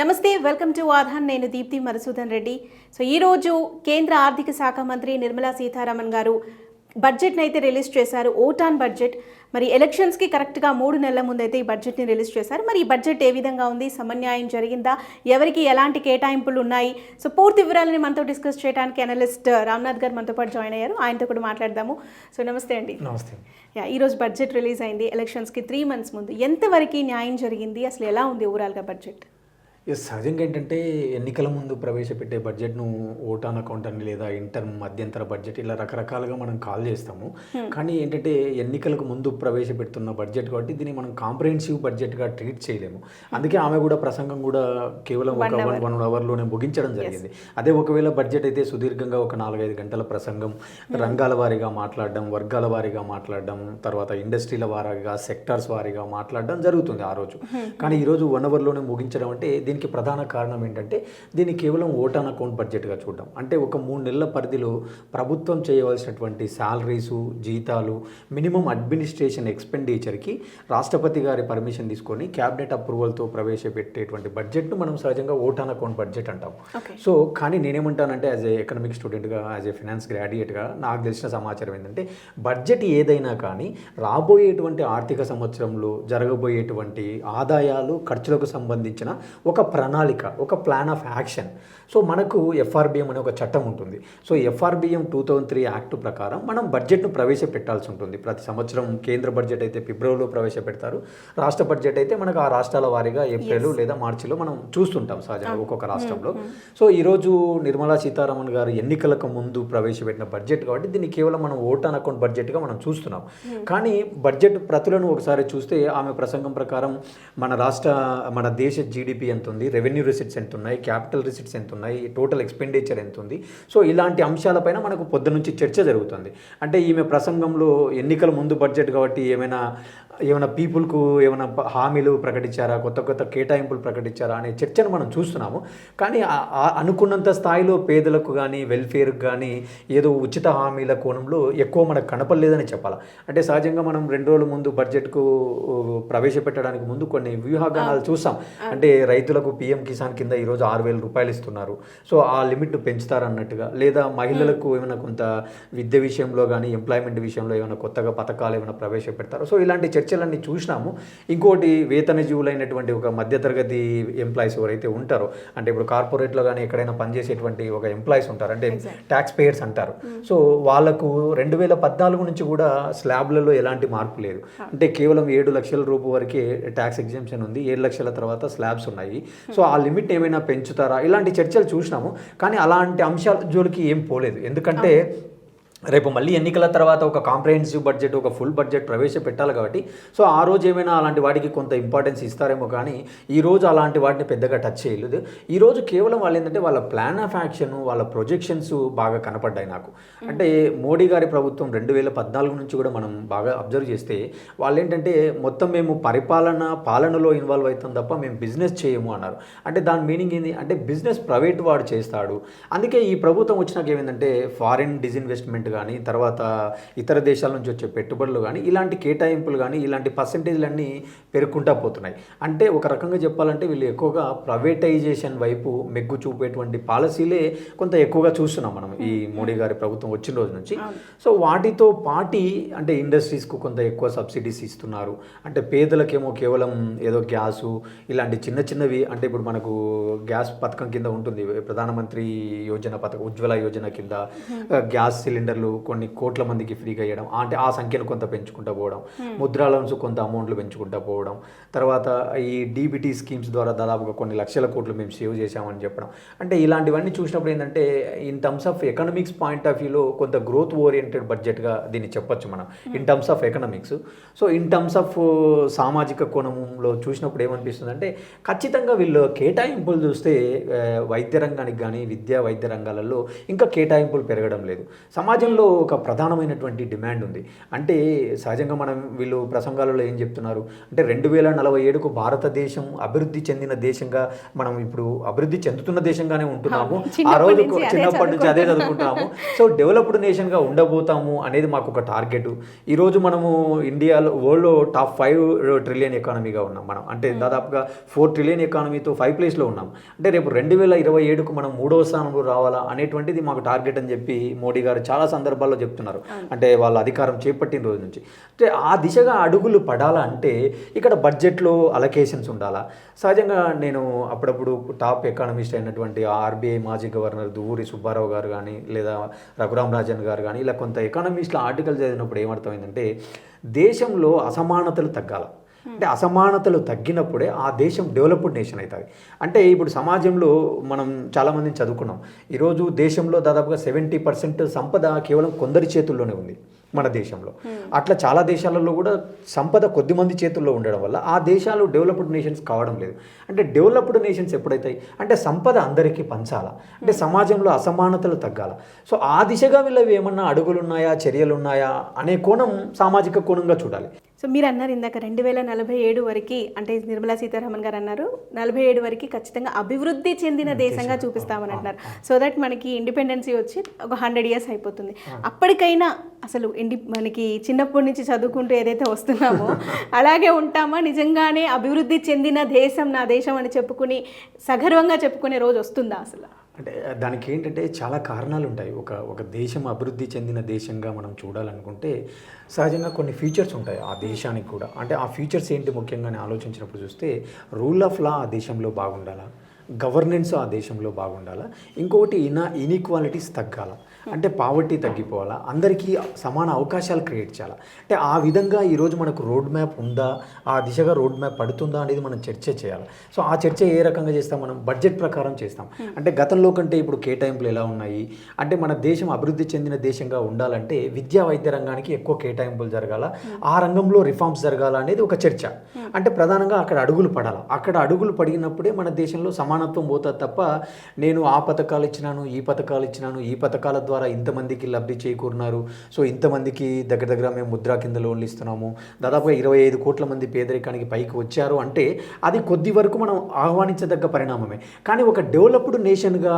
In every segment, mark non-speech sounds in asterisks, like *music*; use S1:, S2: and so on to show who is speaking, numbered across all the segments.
S1: నమస్తే welcome to ఆధాన్. నేను Deepti Madhusudan Reddy. So ఈరోజు కేంద్ర ఆర్థిక శాఖ మంత్రి నిర్మలా సీతారామన్ గారు బడ్జెట్ని అయితే రిలీజ్ చేశారు. Vote on budget. మరి ఎలక్షన్స్కి కరెక్ట్గా మూడు నెలల ముందు అయితే ఈ బడ్జెట్ని రిలీజ్ చేశారు. మరి ఈ బడ్జెట్ ఏ విధంగా ఉంది? సమన్యాయం జరిగిందా? ఎవరికి ఎలాంటి కేటాయింపులు ఉన్నాయి? సో పూర్తి వివరాలని మనతో డిస్కస్ చేయడానికి అనలిస్ట్ రామ్నాథ్ గారు మనతో పాటు జాయిన్ అయ్యారు. ఆయనతో కూడా మాట్లాడదాము. సో నమస్తే అండి.
S2: నమస్తే.
S1: యా ఈరోజు బడ్జెట్ రిలీజ్ అయింది ఎలక్షన్స్కి త్రీ మంత్స్ ముందు. ఎంతవరకు న్యాయం జరిగింది? అసలు ఎలా ఉంది ఓవరాల్గా బడ్జెట్?
S2: సహజంగా ఏంటంటే ఎన్నికల ముందు ప్రవేశపెట్టే బడ్జెట్ను ఓటాన్ అకౌంట్ అని లేదా ఇంటర్ మధ్యంతర బడ్జెట్ ఇలా రకరకాలుగా మనం కాల్ చేస్తాము. కానీ ఏంటంటే ఎన్నికలకు ముందు ప్రవేశపెడుతున్న బడ్జెట్ కాబట్టి దీన్ని మనం కాంప్రహెన్సివ్ బడ్జెట్గా ట్రీట్ చేయలేము. అందుకే ఆమె కూడా ప్రసంగం కూడా కేవలం ఒక వన్ వన్ అవర్లోనే ముగించడం జరిగింది. అదే ఒకవేళ బడ్జెట్ అయితే సుదీర్ఘంగా ఒక నాలుగైదు గంటల ప్రసంగం రంగాల వారీగా మాట్లాడడం వర్గాల వారీగా మాట్లాడడం తర్వాత ఇండస్ట్రీల వారీగా సెక్టార్స్ వారీగా మాట్లాడడం జరుగుతుంది ఆ రోజు. కానీ ఈరోజు వన్ అవర్లోనే ముగించడం అంటే దీనికి ప్రధాన కారణం ఏంటంటే దీన్ని కేవలం ఓటాన్ అకౌంట్ బడ్జెట్గా చూడడం. అంటే ఒక మూడు నెలల పరిధిలో ప్రభుత్వం చేయవలసినటువంటి శాలరీసు జీతాలు మినిమం అడ్మినిస్ట్రేషన్ ఎక్స్పెండిచర్కి రాష్ట్రపతి గారి పర్మిషన్ తీసుకొని క్యాబినెట్ అప్రూవల్తో ప్రవేశపెట్టేటువంటి బడ్జెట్ను మనం సహజంగా ఓటాన్ అకౌంట్ బడ్జెట్ అంటాం. సో కానీ నేనేమంటానంటే యాజ్ ఏ ఎకనామిక్ స్టూడెంట్గా యాజ్ ఏ ఫినాన్స్ గ్రాడ్యుయేట్గా నాకు తెలిసిన సమాచారం ఏంటంటే బడ్జెట్ ఏదైనా కానీ రాబోయేటువంటి ఆర్థిక సంవత్సరంలో జరగబోయేటువంటి ఆదాయాలు ఖర్చులకు సంబంధించిన ఒక ప్రణాళిక ఒక ప్లాన్ ఆఫ్ యాక్షన్ సో మనకు ఎఫ్ఆర్బిఎం అనే ఒక చట్టం ఉంటుంది. So FRBM two thousand three act ప్రకారం మనం బడ్జెట్ను ప్రవేశపెట్టాల్సి ఉంటుంది. ప్రతి సంవత్సరం కేంద్ర బడ్జెట్ అయితే ఫిబ్రవరిలో ప్రవేశపెడతారు. రాష్ట్ర బడ్జెట్ అయితే మనకు ఆ రాష్ట్రాల వారీగా ఏప్రిల్ లేదా మార్చిలో మనం చూస్తుంటాం సహజంగా ఒక్కొక్క రాష్ట్రంలో. సో ఈరోజు నిర్మలా సీతారామన్ గారు ఎన్నికలకు ముందు ప్రవేశపెట్టిన బడ్జెట్ కాబట్టి దీన్ని కేవలం మనం ఓటాన్ అకౌంట్ బడ్జెట్గా మనం చూస్తున్నాం. కానీ బడ్జెట్ ప్రతులను ఒకసారి చూస్తే ఆమె ప్రసంగం ప్రకారం మన రాష్ట్ర మన దేశ జీడిపి ఎంత ఉంది రెవెన్యూ రిసిట్స్ ఎంత ఉన్నాయి క్యాపిటల్ రిసిట్స్ ఎంత ఉన్నాయి టోటల్ ఎక్స్పెండిచర్ ఎంత ఉంది సో ఇలాంటి అంశాలపైన మనకు పొద్దు నుంచి చర్చ జరుగుతుంది. అంటే ఈమె ప్రసంగంలో ఎన్నికల ముందు బడ్జెట్ కాబట్టి ఏమైనా ఏమైనా పీపుల్కు ఏమైనా హామీలు ప్రకటించారా? కొత్త కొత్త కేటాయింపులు ప్రకటించారా? అనే చర్చను మనం చూస్తున్నాము. కానీ అనుకున్నంత స్థాయిలో పేదలకు కానీ వెల్ఫేర్కి కానీ ఏదో ఉచిత హామీల కోణంలో ఎక్కువ మనకు కనపడలేదని చెప్పాలి? అంటే సహజంగా మనం రెండు రోజుల ముందు బడ్జెట్కు ప్రవేశపెట్టడానికి ముందు కొన్ని వ్యూహాగానాలు చూసాం. అంటే రైతులకు పిఎం కిసాన్ కింద ఈరోజు ఆరు వేల రూపాయలు ఇస్తున్నారు. సో ఆ లిమిట్ పెంచుతారన్నట్టుగా లేదా మహిళలకు ఏమైనా కొంత విద్య విషయంలో కానీ ఎంప్లాయ్మెంట్ విషయంలో ఏమైనా కొత్తగా పథకాలు ఏమైనా ప్రవేశపెడతారు? సో ఇలాంటి చర్చలన్నీ చూసినాము. ఇంకోటి వేతన జీవులైనటువంటి ఒక మధ్యతరగతి ఎంప్లాయీస్ ఎవరైతే ఉంటారో అంటే ఇప్పుడు కార్పొరేట్లో కానీ ఎక్కడైనా పనిచేసేటువంటి ఒక ఎంప్లాయీస్ ఉంటారు అంటే ట్యాక్స్ పేయర్స్ అంటారు. సో వాళ్ళకు రెండు వేల పద్నాలుగు నుంచి కూడా స్లాబ్లలో ఎలాంటి మార్పు లేదు. అంటే కేవలం ఏడు లక్షల రూపు వరకే ట్యాక్స్ ఎగ్జామ్షన్ ఉంది ఏడు లక్షల తర్వాత స్లాబ్స్ ఉన్నాయి. సో ఆ లిమిట్ ఏమైనా పెంచుతారా? ఇలాంటి చర్చలు చూసినాము. కానీ అలాంటి అంశాల జోలికి ఏం పోలేదు. ఎందుకంటే రేపు మళ్ళీ ఎన్నికల తర్వాత ఒక కాంప్రహెన్సివ్ బడ్జెట్ ఒక ఫుల్ బడ్జెట్ ప్రవేశపెట్టాలి కాబట్టి సో ఆ రోజు ఏమైనా అలాంటి వాటికి కొంత ఇంపార్టెన్స్ ఇస్తారేమో కానీ ఈ రోజు అలాంటి వాటిని పెద్దగా టచ్ చేయలేదు. ఈ రోజు కేవలం వాళ్ళు ఏంటంటే వాళ్ళ ప్లాన్ ఆఫ్ యాక్షన్ వాళ్ళ ప్రొజెక్షన్స్ బాగా కనపడ్డాయి నాకు. అంటే మోడీ గారి ప్రభుత్వం రెండు వేల పద్నాలుగు నుంచి కూడా మనం బాగా అబ్జర్వ్ చేస్తే వాళ్ళు ఏంటంటే మొత్తం మేము పరిపాలన పాలనలో ఇన్వాల్వ్ అవుతాం తప్ప మేము బిజినెస్ చేయము అన్నారు. అంటే దాని మీనింగ్ ఏంది? అంటే బిజినెస్ ప్రైవేట్ వాడు చేస్తాడు. అందుకే ఈ ప్రభుత్వం వచ్చినాక ఏమైందంటే ఫారిన్ డిజిన్వెస్ట్మెంట్ కానీ తర్వాత ఇతర దేశాల నుంచి వచ్చే పెట్టుబడులు కానీ ఇలాంటి కేటాయింపులు కానీ ఇలాంటి పర్సంటేజ్లన్నీ పెరుగుకుంటా పోతున్నాయి. అంటే ఒక రకంగా చెప్పాలంటే వీళ్ళు ఎక్కువగా ప్రైవేటైజేషన్ వైపు మెగ్గు చూపేటువంటి పాలసీలే కొంత ఎక్కువగా చూస్తున్నాం మనం ఈ మోడీ గారి ప్రభుత్వం వచ్చిన రోజు నుంచి. సో వాటితో పాటి అంటే ఇండస్ట్రీస్కు కొంత ఎక్కువ సబ్సిడీస్ ఇస్తున్నారు. అంటే పేదలకేమో కేవలం ఏదో గ్యాసు ఇలాంటి చిన్న చిన్నవి అంటే ఇప్పుడు మనకు గ్యాస్ పథకం కింద ఉంటుంది. ప్రధానమంత్రి యోజన పథకం ఉజ్వల యోజన కింద గ్యాస్ సిలిండర్లు కొన్ని కోట్ల మందికి ఫ్రీగా ఇవ్వడం అంటే ఆ సంఖ్యను కొంత పెంచుకుంటూ పోవడం ముద్రా లోన్స్ కొంత అమౌంట్లు పెంచుకుంటూ పోవడం తర్వాత ఈ డీబీటీ స్కీమ్స్ ద్వారా దాదాపుగా కొన్ని లక్షల కోట్లు మేము సేవ్ చేశామని చెప్పడం. అంటే ఇలాంటివన్నీ చూసినప్పుడు ఏంటంటే in terms of economics point of వ్యూలో కొంత గ్రోత్ ఓరియంటెడ్ బడ్జెట్గా దీన్ని చెప్పొచ్చు మనం. In terms of economics so in terms of సామాజిక కోణంలో చూసినప్పుడు ఏమనిపిస్తుంది అంటే ఖచ్చితంగా వీళ్ళు కేటాయింపులు చూస్తే వైద్య రంగానికి కానీ విద్యా వైద్య రంగాలలో ఇంకా కేటాయింపులు పెరగడం లేదు. సమాజంలో దేశంలో ఒక ప్రధానమైనటువంటి డిమాండ్ ఉంది. అంటే సహజంగా మనం వీళ్ళు ప్రసంగాలలో ఏం చెప్తున్నారు? అంటే రెండు వేల నలభై ఏడుకు భారతదేశం అభివృద్ధి చెందిన దేశంగా మనం ఇప్పుడు అభివృద్ధి చెందుతున్న దేశంగానే ఉంటున్నాము. ఆ రోజు చిన్నప్పటి నుంచి అదే చదువుకుంటాము సో డెవలప్డ్ నేషన్గా ఉండబోతాము అనేది మాకు ఒక టార్గెట్. ఈరోజు మనము ఇండియాలో వరల్డ్లో టాప్ ఫైవ్ ట్రిలియన్ ఎకానమీగా ఉన్నాం మనం. అంటే దాదాపుగా ఫోర్ ట్రిలియన్ ఎకానమీతో ఫైవ్ ప్లేస్లో ఉన్నాం. అంటే రేపు రెండు వేల ఇరవై ఏడుకు మనం మూడవ స్థానంలో రావాలా అనేటువంటిది మాకు టార్గెట్ అని చెప్పి మోడీ గారు చాలా సందర్భాల్లో చెప్తున్నారు. అంటే వాళ్ళ అధికారం చేపట్టిన రోజు నుంచి. అంటే ఆ దిశగా అడుగులు పడాలా అంటే ఇక్కడ బడ్జెట్లో అలకేషన్స్ ఉండాలా? సహజంగా నేను అప్పుడప్పుడు టాప్ ఎకానమిస్ట్ అయినటువంటి ఆర్బీఐ మాజీ గవర్నర్ దువ్వూరి సుబ్బారావు గారు కానీ లేదా రఘురామ్ రాజన్ గారు కానీ ఇలా కొంత ఎకానమిస్ట్ల ఆర్టికల్ చదివినప్పుడు ఏమర్థమైందంటే దేశంలో అసమానతలు తగ్గాల. అంటే అసమానతలు తగ్గినప్పుడే ఆ దేశం డెవలప్డ్ నేషన్ అవుతుంది. అంటే ఇప్పుడు సమాజంలో మనం చాలామందిని చదువుకున్నాం. ఈరోజు దేశంలో దాదాపుగా సెవెంటీ పర్సెంట్ సంపద కేవలం కొందరి చేతుల్లోనే ఉంది మన దేశంలో. అట్లా చాలా దేశాలలో కూడా సంపద కొద్ది మంది చేతుల్లో ఉండడం వల్ల ఆ దేశాలు డెవలప్డ్ నేషన్స్ కావడం లేదు. అంటే డెవలప్డ్ నేషన్స్ ఎప్పుడైతాయి? అంటే సంపద అందరికీ పంచాలా? అంటే సమాజంలో అసమానతలు తగ్గాల? సో ఆ దిశగా వీళ్ళవి ఏమన్నా అడుగులు ఉన్నాయా చర్యలు ఉన్నాయా అనే కోణం సామాజిక కోణంగా చూడాలి.
S1: సో మీరు అన్నారు ఇందాక రెండు వేల నలభై ఏడు వరకు అంటే నిర్మలా సీతారామన్ గారు అన్నారు నలభై ఏడు వరకు ఖచ్చితంగా అభివృద్ధి చెందిన దేశంగా చూపిస్తామని అంటున్నారు సో దట్ మనకి ఇండిపెండెన్సీ వచ్చి ఒక హండ్రెడ్ ఇయర్స్ అయిపోతుంది. అప్పటికైనా అసలు ఇండి మనకి చిన్నప్పటి నుంచి చదువుకుంటూ ఏదైతే వస్తున్నామో *laughs* అలాగే ఉంటామా? నిజంగానే అభివృద్ధి చెందిన దేశం నా దేశం అని చెప్పుకుని సగర్వంగా చెప్పుకునే రోజు వస్తుందా అసలు?
S2: అంటే దానికి ఏంటంటే చాలా కారణాలు ఉంటాయి ఒక ఒక దేశం అభివృద్ధి చెందిన దేశంగా మనం చూడాలనుకుంటే సహజంగా కొన్ని ఫీచర్స్ ఉంటాయి ఆ దేశానికి కూడా. అంటే ఆ ఫీచర్స్ ఏంటి ముఖ్యంగా ఆలోచించినప్పుడు చూస్తే రూల్ ఆఫ్ లా ఆ దేశంలో బాగుండాలా? గవర్నెన్స్ ఆ దేశంలో బాగుండాలా? ఇంకొకటి ఇన ఇన్ఈక్వాలిటీస్ తగ్గాల? అంటే పావర్టీ తగ్గిపోవాలా? అందరికీ సమాన అవకాశాలు క్రియేట్ చేయాలి? అంటే ఆ విధంగా ఈరోజు మనకు రోడ్ మ్యాప్ ఉందా? ఆ దిశగా రోడ్ మ్యాప్ పడుతుందా అనేది మనం చర్చ చేయాలి? సో ఆ చర్చ ఏ రకంగా చేస్తాం? మనం బడ్జెట్ ప్రకారం చేస్తాం. అంటే గతంలో కంటే ఇప్పుడు కేటాయింపులు ఎలా ఉన్నాయి? అంటే మన దేశం అభివృద్ధి చెందిన దేశంగా ఉండాలంటే విద్యా వైద్య రంగానికి ఎక్కువ కేటాయింపులు జరగాల? ఆ రంగంలో రిఫార్మ్స్ జరగాల అనేది ఒక చర్చ. అంటే ప్రధానంగా అక్కడ అడుగులు పడాలి? అక్కడ అడుగులు పడినప్పుడే మన దేశంలో సమానత్వం పోతుంది తప్ప నేను ఆ పథకాలు ఇచ్చినాను ఈ పథకాలు ఇచ్చినాను ఈ పథకాల ద్వారా ద్వారా ఇంతమందికి లబ్ధి చేకూరినారు. సో ఇంతమందికి దగ్గర దగ్గర మేము ముద్రా కింద లోన్లు ఇస్తున్నాము. దాదాపుగా ఇరవై ఐదు కోట్ల మంది పేదరికానికి పైకి వచ్చారు. అంటే అది కొద్ది వరకు మనం ఆహ్వానించదగ్గ పరిణామమే. కానీ ఒక డెవలప్డ్ నేషన్గా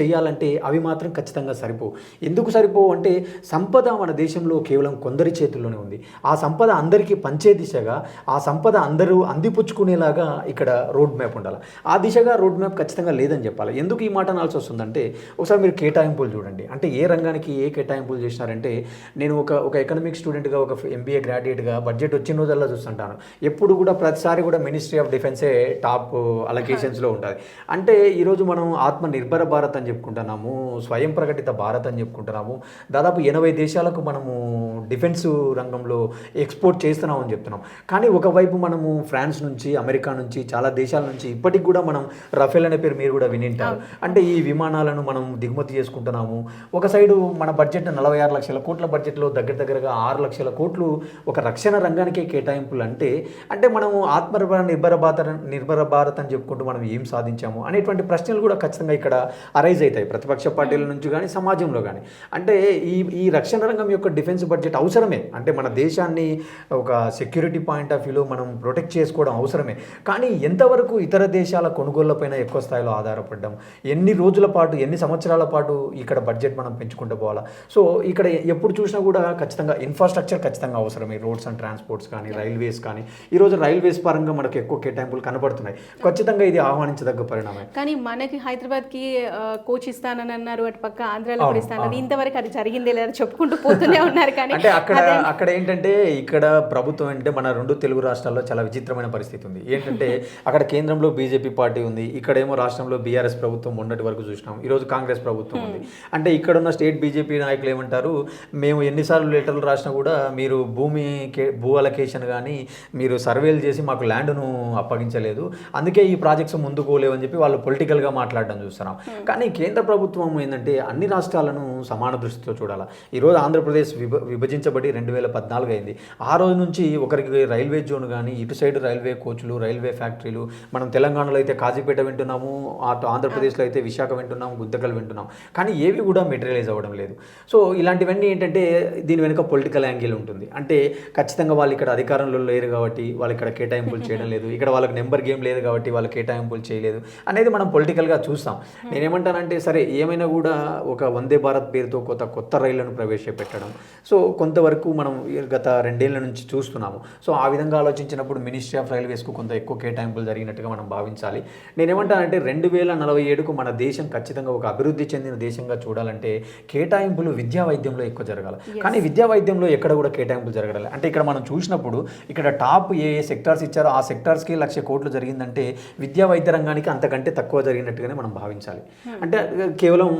S2: చేయాలంటే అవి మాత్రం ఖచ్చితంగా సరిపోవు. ఎందుకు సరిపోవు అంటే సంపద మన దేశంలో కేవలం కొందరి చేతుల్లోనే ఉంది. ఆ సంపద అందరికీ పంచే దిశగా ఆ సంపద అందరూ అందిపుచ్చుకునేలాగా ఇక్కడ రోడ్ మ్యాప్ ఉండాలి. ఆ దిశగా రోడ్ మ్యాప్ ఖచ్చితంగా లేదని చెప్పాలి. ఎందుకు ఈ మాట అనాల్సి వస్తుందంటే ఒకసారి మీరు కేటాయింపులు చూడండి. అంటే ఏ రంగానికి ఏ కేటాయింపులు చేసినారంటే నేను ఒక ఒక ఎకనామిక్ స్టూడెంట్గా ఒక ఎంబీఏ గ్రాడ్యుయేట్గా బడ్జెట్ వచ్చిన రోజుల్లో చూస్తుంటాను. ఎప్పుడు కూడా ప్రతిసారి కూడా మినిస్ట్రీ ఆఫ్ డిఫెన్సే టాప్ అలొకేషన్స్లో ఉంటుంది. అంటే ఈరోజు మనం ఆత్మ నిర్భర భారత్ అని చెప్పుకుంటున్నాము స్వయం ప్రకటిత భారత్ అని చెప్పుకుంటున్నాము. దాదాపు ఎనభై దేశాలకు మనము డిఫెన్స్ రంగంలో ఎక్స్పోర్ట్ చేస్తున్నాం అని చెప్తున్నాం. కానీ ఒకవైపు మనము ఫ్రాన్స్ నుంచి అమెరికా నుంచి చాలా దేశాల నుంచి ఇప్పటికి కూడా మనం రఫేల్ అనే పేరు మీరు కూడా వినింటారు. అంటే ఈ విమానాలను మనం దిగుమతి చేసుకుంటున్నాము. ఒక సైడు మన బడ్జెట్ నలభై ఆరు లక్షల కోట్ల బడ్జెట్లో దగ్గర దగ్గరగా ఆరు లక్షల కోట్లు ఒక రక్షణ రంగానికే కేటాయింపులు అంటే అంటే మనము ఆత్మనిర్భర నిర్భర భారత నిర్భర భారత్ అని చెప్పుకుంటూ మనం ఏం సాధించాము అనేటువంటి ప్రశ్నలు కూడా ఖచ్చితంగా ఇక్కడ అరైజ్ అవుతాయి. ప్రతిపక్ష పార్టీల నుంచి కానీ సమాజంలో కానీ అంటే ఈ ఈ రక్షణ రంగం యొక్క డిఫెన్స్ బడ్జెట్ అవసరమే. అంటే మన దేశాన్ని ఒక సెక్యూరిటీ పాయింట్ ఆఫ్ వ్యూలో మనం ప్రొటెక్ట్ చేసుకోవడం అవసరమే. కానీ ఎంతవరకు ఇతర దేశాల కొనుగోళ్ళపైన ఎక్కువ స్థాయిలో ఆధారపడ్డాం? ఎన్ని రోజుల పాటు ఎన్ని సంవత్సరాల పాటు ఇక్కడ బడ్జెట్ మనం పెంచుకుంటూ పోవాలా? సో ఇక్కడ ఎప్పుడు చూసినా కూడా ఖచ్చితంగా ఇన్ఫ్రాస్ట్రక్చర్ ఖచ్చితంగా అవసరమే రోడ్స్ అండ్ ట్రాన్స్పోర్ట్స్ కానీ రైల్వేస్ కానీ. ఈరోజు రైల్వేస్ పరంగా మనకు ఎక్కువ కేటాయింపులు కనబడుతున్నాయి. ఖచ్చితంగా ఇది ఆహ్వానించదగ్గ పరిణామం
S1: కానీ మనకి హైదరాబాద్కి కోచ్ ఇస్తానని అన్నారు అటు పక్క ఆంధ్రాలో కూడా ఇంతవరకు అది జరిగిందే లేదా చెప్పుకుంటూ పోతూనే ఉన్నారు. కానీ
S2: అంటే అక్కడ అక్కడ ఏంటంటే ఇక్కడ ప్రభుత్వం అంటే మన రెండు తెలుగు రాష్ట్రాల్లో చాలా విచిత్రమైన పరిస్థితి ఉంది. ఏంటంటే *laughs* అక్కడ కేంద్రంలో బీజేపీ పార్టీ ఉంది. ఇక్కడేమో రాష్ట్రంలో బీఆర్ఎస్ ప్రభుత్వం మొన్నటి వరకు చూసినాం. ఈరోజు కాంగ్రెస్ ప్రభుత్వం ఉంది. అంటే ఇక్కడ ఉన్న స్టేట్ బీజేపీ నాయకులు ఏమంటారు? మేము ఎన్నిసార్లు లెటర్లు రాసినా కూడా మీరు భూమి భూ అలొకేషన్ కానీ మీరు సర్వేలు చేసి మాకు ల్యాండ్ను అప్పగించలేదు. అందుకే ఈ ప్రాజెక్ట్స్ ముందుకు పోలేవని చెప్పి వాళ్ళు పొలిటికల్గా మాట్లాడడం చూస్తున్నాం. కానీ కేంద్ర ప్రభుత్వం ఏంటంటే అన్ని రాష్ట్రాలను సమాన దృష్టితో చూడాలి. ఈరోజు ఆంధ్రప్రదేశ్ విభ విభజించబడి రెండు వేల పద్నాలుగు అయింది. ఆ రోజు నుంచి ఒకరికి రైల్వే జోన్ కానీ ఇటు సైడ్ రైల్వే కోచ్లు రైల్వే ఫ్యాక్టరీలు మనం తెలంగాణలో అయితే కాజీపేట వింటున్నాము అటు ఆంధ్రప్రదేశ్లో అయితే విశాఖ వింటున్నాం గుద్దకలు వింటున్నాం కానీ ఏవి కూడా మెటీరియలైజ్ అవ్వడం లేదు. సో ఇలాంటివన్నీ ఏంటంటే దీని వెనుక పొలిటికల్ యాంగిల్ ఉంటుంది. అంటే ఖచ్చితంగా వాళ్ళు ఇక్కడ అధికారంలో లేరు కాబట్టి వాళ్ళు ఇక్కడ కేటాయింపులు చేయడం లేదు. ఇక్కడ వాళ్ళకి నెంబర్ గేమ్ లేదు కాబట్టి వాళ్ళు కేటాయింపులు చేయలేదు అనేది మనం పొలిటికల్గా చూస్తాం. నేనేమంటానంటే సరే ఏమైనా కూడా ఒక వందే భారత్ పేరుతో కొత్త కొత్త రైళ్ళను ప్రవేశపెట్టడం. సో కొంతవరకు మనం గత రెండేళ్ళ నుంచి చూస్తున్నాము. సో ఆ విధంగా ఆలోచించినప్పుడు మినిస్ట్రీ ఆఫ్ రైల్వేస్కు కొంత ఎక్కువ కేటాయింపులు జరిగినట్టుగా మనం భావించాలి. నేనేమంటానంటే రెండు వేల నలభై ఏడుకు మన దేశం ఖచ్చితంగా ఒక అభివృద్ధి చెందిన దేశంగా చూడాలంటే కేటాయింపులు విద్యా వైద్యంలో ఎక్కువ జరగాలి. కానీ విద్యా వైద్యంలో ఎక్కడ కూడా కేటాయింపులు జరగడాలి. అంటే ఇక్కడ మనం చూసినప్పుడు ఇక్కడ టాప్ ఏ ఏ సెక్టార్స్ ఇచ్చారో ఆ సెక్టార్స్కి లక్ష కోట్లు జరిగిందంటే విద్యా వైద్య రంగానికి అంతకంటే తక్కువ జరిగినట్టుగానే మనం భావించాలి. అంటే కేవలం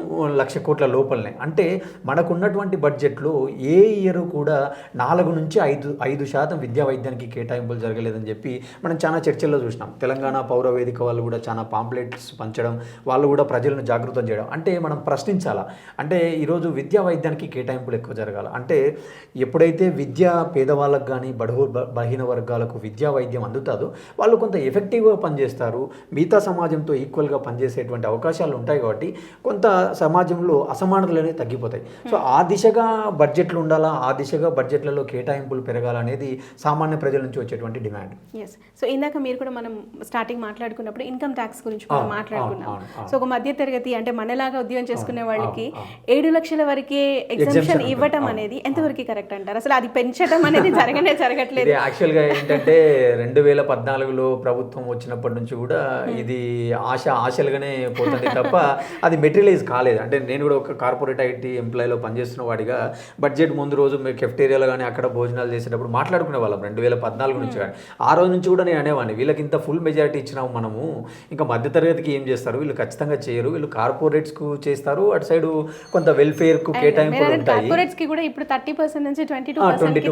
S2: లక్ష కోట్ల లోపలనే. అంటే మనకున్నటువంటి బడ్జెట్లో ఏ ఇయర్ కూడా నాలుగు నుంచి ఐదు ఐదు శాతం విద్యా వైద్యానికి కేటాయింపులు జరగలేదని చెప్పి మనం చాలా చర్చల్లో చూసినాం. తెలంగాణ పౌర వేదిక వాళ్ళు కూడా చాలా పాంప్లెట్స్ పంచడం వాళ్ళు కూడా ప్రజలను జాగృతం చేయడం. అంటే మనం ప్రశ్నించాలా? అంటే ఈరోజు విద్యా వైద్యానికి కేటాయింపులు ఎక్కువ జరగాలి. అంటే ఎప్పుడైతే విద్య పేదవాళ్ళకు కానీ బడుగు బ- బలహీన వర్గాలకు విద్యా వైద్యం అందుతుందో వాళ్ళు కొంత ఎఫెక్టివ్గా పనిచేస్తారు. మిగతా సమాజంతో ఈక్వల్గా పనిచేసేటువంటి అవకాశాలు ఉంటాయి కాబట్టి కొంత సమాజంలో అసమానతలు అనేవి తగ్గిపోతాయి. సో ఆ దిశగా బడ్జెట్లు ఉండాలా? ఆ ఆ దిశగా బడ్జెట్లలో కేటాయింపులు పెరగాలనేది సామాన్య ప్రజల నుంచి వచ్చేటువంటి డిమాండ్.
S1: ఎస్ సో ఇందాక మీరు కూడా మనం స్టార్టింగ్ మాట్లాడుకున్నప్పుడు ఇన్కమ్ ట్యాక్స్ గురించి కూడా మాట్లాడుకున్నాం. సో ఒక మధ్య తరగతి అంటే మనలాగా ఉద్యోగం చేసుకునే వాళ్ళకి ఏడు లక్షల వరకే ఎగ్జామ్షన్ ఇవ్వటం అనేది ఎంతవరకు కరెక్ట్ అంటారు? అసలు అది పెంచడం అనేది జరగనే *laughs* జరగట్లేదు.
S2: యాక్చువల్గా ఏంటంటే రెండు వేల పద్నాలుగులో ప్రభుత్వం వచ్చినప్పటి నుంచి కూడా ఇది ఆశ ఆశలుగానే పోతుంది తప్ప అది మెటీరియలైజ్ కాలేదు. అంటే నేను కూడా ఒక కార్పొరేట్ ఐటీ ఎంప్లాయీలో పనిచేస్తున్న వాడిగా బడ్జెట్ ముందు రోజు కెఫ్టేరియాలో కానీ అక్కడ భోజనాలు చేసేటప్పుడు మాట్లాడుకునే వాళ్ళం. రెండు వేల పద్నాలుగు నుంచి కానీ ఆ రోజు నుంచి కూడా నేను అనేవాడిని. వీళ్ళకి ఇంత ఫుల్ మెజారిటీ ఇచ్చినాము మనము ఇంకా మధ్యతరగతికి ఏం చేస్తారు? వీళ్ళు ఖచ్చితంగా చేయరు. వీళ్ళు కార్పొరేట్స్కు చేస్తారు. అటు సైడ్ కొంత వెల్ఫేర్కు కేటాయింపులు ఉంటాయి.
S1: కార్పొరేట్స్కి కూడా ఇప్పుడు థర్టీ పర్సెంట్ నుంచి ట్వంటీ టూ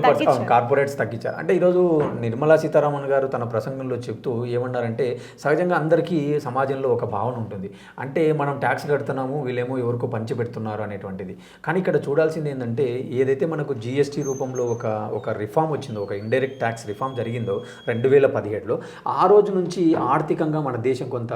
S1: పర్సెంట్.
S2: కార్పొరేట్స్ తగ్గించారు. అంటే ఈరోజు నిర్మలా సీతారామన్ గారు తన ప్రసంగంలో చెప్తూ ఏమన్నారంటే సహజంగా అందరికీ సమాజంలో ఒక భావన ఉంటుంది. అంటే మనం ట్యాక్స్ కడుతున్నాము వీళ్ళేమో ఎవరికో పంచి పెడుతున్నారు అనేటువంటిది. కానీ ఇక్కడ చూడాల్సింది ఏంటంటే ఏదైతే మనకు జిఎస్టీ రూపంలో ఒక ఒక రిఫార్మ్ వచ్చిందో ఒక ఇండైరెక్ట్ ట్యాక్స్ రిఫార్మ్ జరిగిందో రెండు వేల పదిహేడులో ఆ రోజు నుంచి ఆర్థికంగా మన దేశం కొంత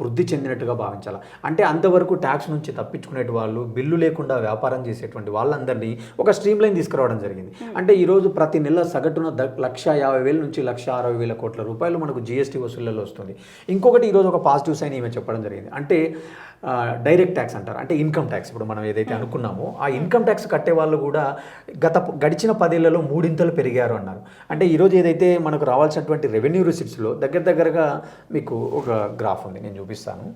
S2: వృద్ధి చెందినట్టుగా భావించాలి? అంటే అంతవరకు ట్యాక్స్ నుంచి తప్పించుకునే వాళ్ళు బిల్లు లేకుండా వ్యాపారం చేసేటువంటి వాళ్ళందరినీ ఒక స్ట్రీమ్ లైన్ తీసుకురావడం జరిగింది. అంటే ఈరోజు ప్రతి నెల సగటున లక్ష యాభై వేల నుంచి లక్ష అరవై వేల కోట్ల రూపాయలు మనకు జిఎస్టీ వసూళ్ళలో వస్తుంది. ఇంకొకటి ఈరోజు ఒక పాజిటివ్ సైన్ ఈమె చెప్పడం జరిగింది. అంటే డైరెక్ట్ ట్యాక్స్ అంటారు. అంటే ఇన్కమ్ ట్యాక్స్. ఇప్పుడు మనం ఏదైతే అనుకున్నామో ఆ ఇన్కమ్ ట్యాక్స్ కట్టే వాళ్ళు కూడా గత గడిచిన పదేళ్ళలో మూడింతలు పెరిగారు అన్నారు. అంటే ఈరోజు ఏదైతే మనకు రావాల్సినటువంటి రెవెన్యూ రిసిప్ట్స్లో దగ్గర దగ్గరగా మీకు ఒక గ్రాఫ్ ఉంది నేను చూపిస్తాను.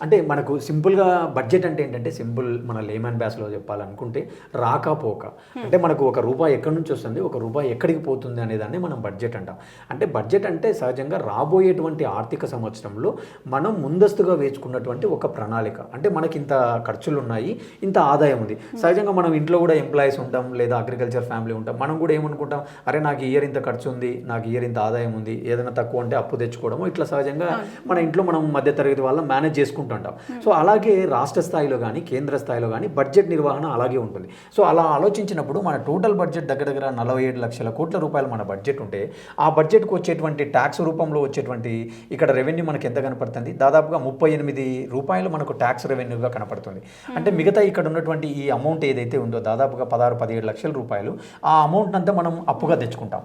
S2: అంటే మనకు సింపుల్గా బడ్జెట్ అంటే ఏంటంటే సింపుల్ మన లేమన్ బ్యాస్లో చెప్పాలనుకుంటే రాక పోక అంటే మనకు ఒక రూపాయి ఎక్కడి నుంచి వస్తుంది ఒక రూపాయి ఎక్కడికి పోతుంది అనేదాన్ని మనం బడ్జెట్ అంటాం. అంటే బడ్జెట్ అంటే సహజంగా రాబోయేటువంటి ఆర్థిక సంవత్సరంలో మనం ముందస్తుగా వేసుకున్నటువంటి ఒక ప్రణాళిక. అంటే మనకి ఇంత ఖర్చులు ఉన్నాయి ఇంత ఆదాయం ఉంది. సహజంగా మనం ఇంట్లో కూడా ఎంప్లాయీస్ ఉంటాం లేదా అగ్రికల్చర్ ఫ్యామిలీ ఉంటాం. మనం కూడా ఏమనుకుంటాం అరే నాకు ఇయర్ ఇంత ఖర్చు ఉంది నాకు ఇయర్ ఇంత ఆదాయం ఉంది ఏదైనా తక్కువ అంటే అప్పు తెచ్చుకోవడము ఇట్లా సహజంగా మన ఇంట్లో మనం మధ్యతరగతి వాళ్ళం మేనేజ్ చేసుకుంటుంటాం. సో అలాగే రాష్ట్ర స్థాయిలో కానీ కేంద్ర స్థాయిలో కానీ బడ్జెట్ నిర్వహణ అలాగే ఉంటుంది. సో అలా ఆలోచించినప్పుడు మన టోటల్ బడ్జెట్ దగ్గర దగ్గర నలభై ఏడు లక్షల కోట్ల రూపాయలు మన బడ్జెట్ ఉంటే ఆ బడ్జెట్కు వచ్చేటువంటి ట్యాక్స్ రూపంలో వచ్చేటువంటి ఇక్కడ రెవెన్యూ మనకి ఎంత కనపడుతుంది? దాదాపుగా ముప్పై ఎనిమిది రూపాయలు మనకు ట్యాక్స్ రెవెన్యూగా కనపడుతుంది. అంటే మిగతా ఇక్కడ ఉన్నటువంటి ఈ అమౌంట్ ఏదైతే ఉందో దాదాపుగా పదహారు పదిహేడు లక్షల రూపాయలు ఆ అమౌంట్ అంతా మనం అప్పుగా తెచ్చుకుంటాం.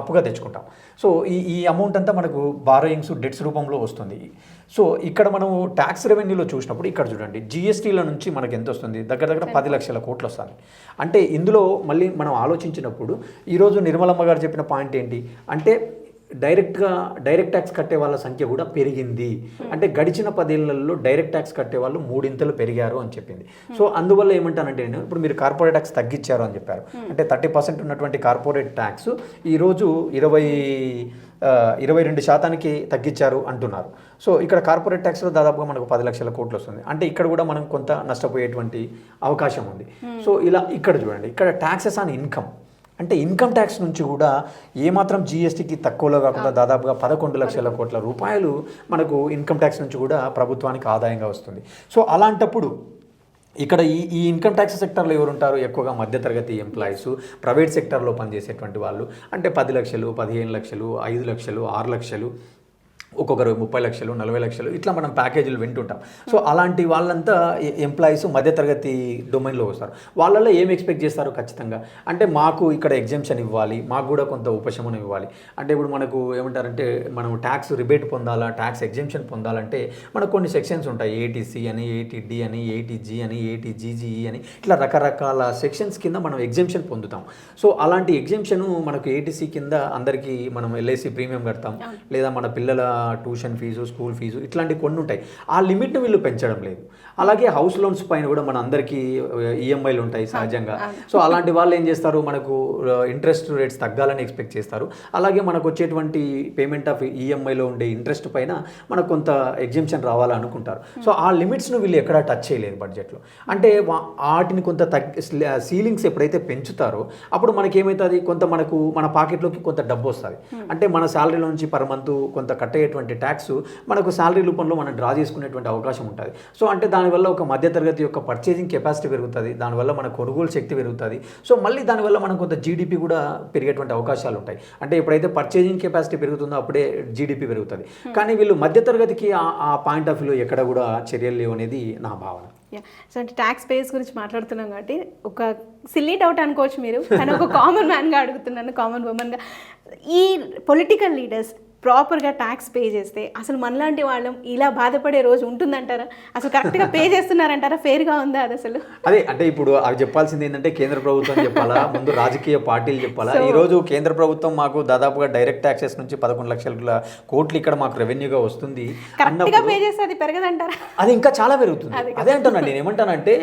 S2: అప్పుగా తెచ్చుకుంటాం. సో ఈ ఈ అమౌంట్ అంతా మనకు బారోయింగ్స్ డెట్స్ రూపంలో వస్తుంది. సో ఇక్కడ మనం ట్యాక్స్ రెవెన్యూలో చూసినప్పుడు ఇక్కడ చూడండి జిఎస్టీల నుంచి మనకి ఎంత వస్తుంది? దగ్గర దగ్గర పది లక్షల కోట్లు వస్తుంది. అంటే ఇందులో మళ్ళీ మనం ఆలోచించినప్పుడు ఈరోజు నిర్మలమ్మ గారు చెప్పిన పాయింట్ ఏంటి? అంటే డైరెక్ట్గా డైరెక్ట్ ట్యాక్స్ కట్టే వాళ్ళ సంఖ్య కూడా పెరిగింది. అంటే గడిచిన పదేళ్ళలో డైరెక్ట్ ట్యాక్స్ కట్టే వాళ్ళు మూడింతలు పెరిగారు అని చెప్పింది. సో అందువల్ల ఏమంటానంటే నేను ఇప్పుడు మీరు కార్పొరేట్ ట్యాక్స్ తగ్గించారు అని చెప్పారు. అంటే థర్టీ పర్సెంట్ ఉన్నటువంటి కార్పొరేట్ ట్యాక్స్ ఈరోజు ఇరవై ఇరవై రెండు శాతానికి తగ్గించారు అంటున్నారు. సో ఇక్కడ కార్పొరేట్ ట్యాక్స్లో దాదాపుగా మనకు పది లక్షల కోట్లు వస్తుంది. అంటే ఇక్కడ కూడా మనం కొంత నష్టపోయేటువంటి అవకాశం ఉంది. సో ఇలా ఇక్కడ చూడండి. ఇక్కడ ట్యాక్సెస్ ఆన్ ఇన్కమ్. అంటే ఇన్కమ్ ట్యాక్స్ నుంచి కూడా ఏమాత్రం జీఎస్టీకి తక్కువలో కాకుండా దాదాపుగా పదకొండు లక్షల కోట్ల రూపాయలు మనకు ఇన్కమ్ ట్యాక్స్ నుంచి కూడా ప్రభుత్వానికి ఆదాయంగా వస్తుంది. సో అలాంటప్పుడు ఇక్కడ ఈ ఈ ఇన్కమ్ ట్యాక్స్ సెక్టర్లో ఎవరు ఉంటారు ఎక్కువగా మధ్యతరగతి ఎంప్లాయీస్ ప్రైవేట్ సెక్టర్లో పనిచేసేటువంటి వాళ్ళు. అంటే పది లక్షలు పదిహేను లక్షలు ఐదు లక్షలు ఆరు లక్షలు ఒక్కొక్కరు ముప్పై లక్షలు నలభై లక్షలు ఇట్లా మనం ప్యాకేజీలు వింటుంటాం. సో అలాంటి వాళ్ళంతా ఎంప్లాయీస్ మధ్యతరగతి డొమైన్లో వస్తారు. వాళ్ళల్లో ఏం ఎక్స్పెక్ట్ చేస్తారు ఖచ్చితంగా? అంటే మాకు ఇక్కడ ఎగ్జామ్షన్ ఇవ్వాలి మాకు కూడా కొంత ఉపశమనం ఇవ్వాలి. అంటే ఇప్పుడు మనకు ఏమంటారంటే మనం ట్యాక్స్ రిబేట్ పొందాలా ట్యాక్స్ ఎగ్జామ్షన్ పొందాలంటే మనకు కొన్ని సెక్షన్స్ ఉంటాయి. ఏటీసీ అని ఏటీడి అని ఏటీజీ అని ఏటీజీజీఈ అని ఇట్లా రకరకాల సెక్షన్స్ కింద మనం ఎగ్జామ్షన్ పొందుతాం. సో అలాంటి ఎగ్జామ్షన్ మనకు ఏటీసీ కింద అందరికీ మనం ఎల్ఐసి ప్రీమియం కడతాం. లేదా మన పిల్లల ట్యూషన్ ఫీజు స్కూల్ ఫీజు ఇట్లాంటి కొన్ని ఉంటాయి ఆ లిమిట్ను వీళ్ళు పెంచడం లేదు. అలాగే హౌస్ లోన్స్ పైన కూడా మన అందరికీ ఈఎంఐలు ఉంటాయి సహజంగా. సో అలాంటి వాళ్ళు ఏం చేస్తారు? మనకు ఇంట్రెస్ట్ రేట్స్ తగ్గాలని ఎక్స్పెక్ట్ చేస్తారు. అలాగే మనకు వచ్చేటువంటి పేమెంట్ ఆఫ్ ఈఎంఐలో ఉండే ఇంట్రెస్ట్ పైన మనకు కొంత ఎగ్జిబిషన్ రావాలని అనుకుంటారు సో ఆ లిమిట్స్ను వీళ్ళు ఎక్కడా టచ్ చేయలేదు బడ్జెట్లో అంటే వాటిని కొంత తగ్ సీలింగ్స్ ఎప్పుడైతే పెంచుతారో అప్పుడు మనకి ఏమవుతుంది కొంత మనకు మన పాకెట్లోకి కొంత డబ్బు వస్తుంది. అంటే మన శాలరీలో నుంచి పర్ మంత్ కొంత కట్టేటువంటి ట్యాక్స్ మనకు శాలరీ రూపంలో మనం డ్రా చేసుకునేటువంటి అవకాశం ఉంటుంది. సో అంటే దానివల్ల ఒక మధ్యతరగతి యొక్క పర్చేసింగ్ కెపాసిటీ పెరుగుతుంది. దానివల్ల మన కొనుగోలు శక్తి పెరుగుతుంది. సో మళ్ళీ దానివల్ల మనం కొంత జీడిపి కూడా పెరిగేటువంటి అవకాశాలు ఉంటాయి. అంటే ఎప్పుడైతే పర్చేసింగ్ కెపాసిటీ పెరుగుతుందో అప్పుడే జీడిపి పెరుగుతుంది. కానీ వీళ్ళు మధ్యతరగతికి ఆ- ఆ పాయింట్ ఆఫ్ వ్యూలో ఎక్కడ కూడా చర్యలు లేవు అనేది నా భావన.
S1: సో అంటే ట్యాక్స్ పేస్ గురించి మాట్లాడుతున్నాం కాబట్టి ఒక సిల్లీ డౌట్ అనుకోవచ్చు మీరు. కానీ ఒక కామన్ మ్యాన్గా అడుగుతున్నాను. కామన్ ఉమెన్గా ఈ పొలిటికల్ లీడర్స్ ప్రాపర్గా ట్యాక్స్ పే చేస్తే అసలు మనలాంటి వాళ్ళం ఇలా బాధపడే రోజు ఉంటుందంటారా? అసలు కరెక్ట్గా పే చేస్తున్నారంటారా? ఫేర్గా ఉందా అది అసలు?
S2: అదే అంటే ఇప్పుడు అవి చెప్పాల్సింది ఏంటంటే కేంద్ర ప్రభుత్వం చెప్పాలా? *laughs* ముందు రాజకీయ పార్టీలు చెప్పాలా? ఈ రోజు కేంద్ర ప్రభుత్వం మాకు దాదాపుగా డైరెక్ట్ ట్యాక్సెస్ నుంచి పదకొండు లక్షల కోట్లు ఇక్కడ మాకు రెవెన్యూగా వస్తుంది
S1: కరెక్ట్గా పే చేస్తే అది పెరగదంటారా?
S2: అది ఇంకా చాలా పెరుగుతుంది. అదే అంటున్నాను నేను. ఏమంటానంటే